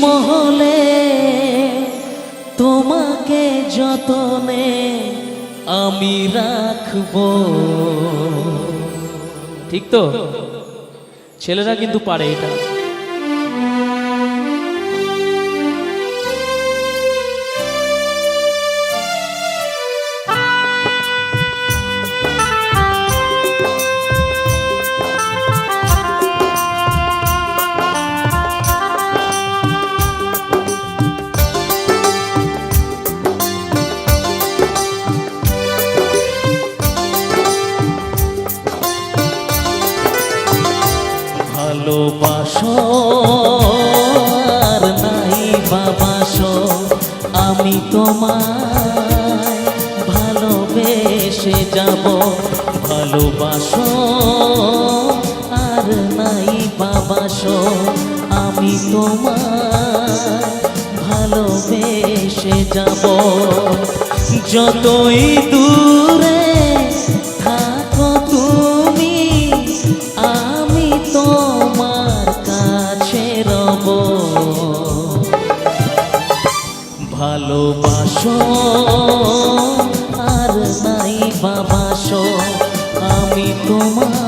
মহলে তোমাকে যতনে আমি রাখব। ঠিক তো? ছেলেরা কিন্তু পারে এটা। আমি তোমায় ভালোবেসে যাব ভালোবাসো আর নাই বাবাসো। আমি তোমায় ভালোবেসে যাব যতই দূরে ভালোবাসো আর নাই বাবাসো আমি তোমায়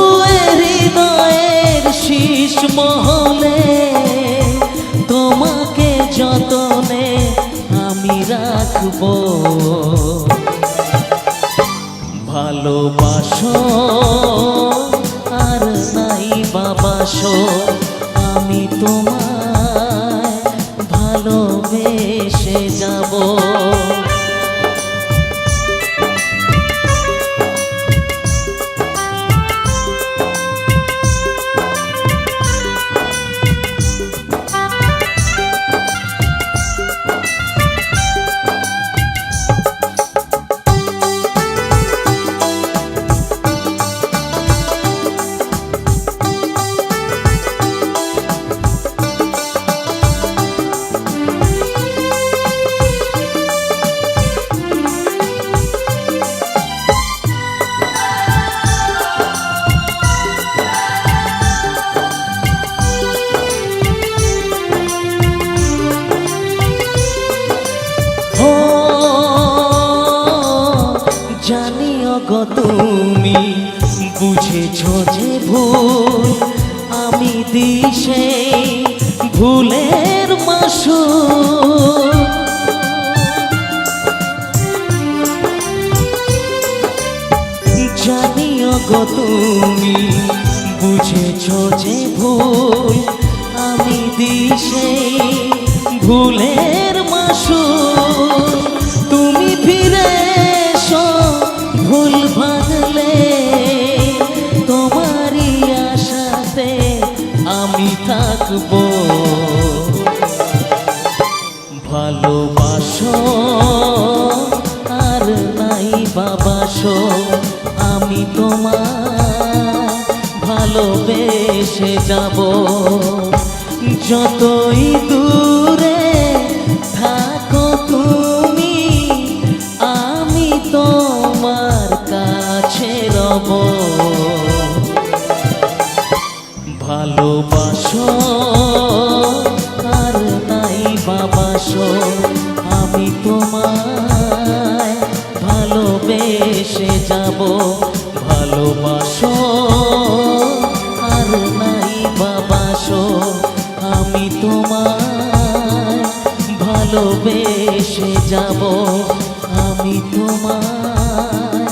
ভালোবাসো আর নাই বাবাসো আমি তোমায় গো তুমি, বুঝেছ যে ভুল, আমি দিশে ভুলের মাসু জানিও গো তুমি, বুঝেছ যে ভুল, আমি দিশে ভুলের মাসু আমি থাকব। ভালোবাসো আর নাই বাবাসো, আমি তোমার ভালোবেসে যাব। যতই দূরে থাকো তুমি, আমি তোমার কাছে রব। আমি তোমায় ভালোবেসে যাব, ভালোবাসো। আর নাই বাবাসো, আমি তোমায় ভালোবেসে যাব। আমি তোমায়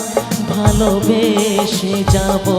ভালোবেসে যাব।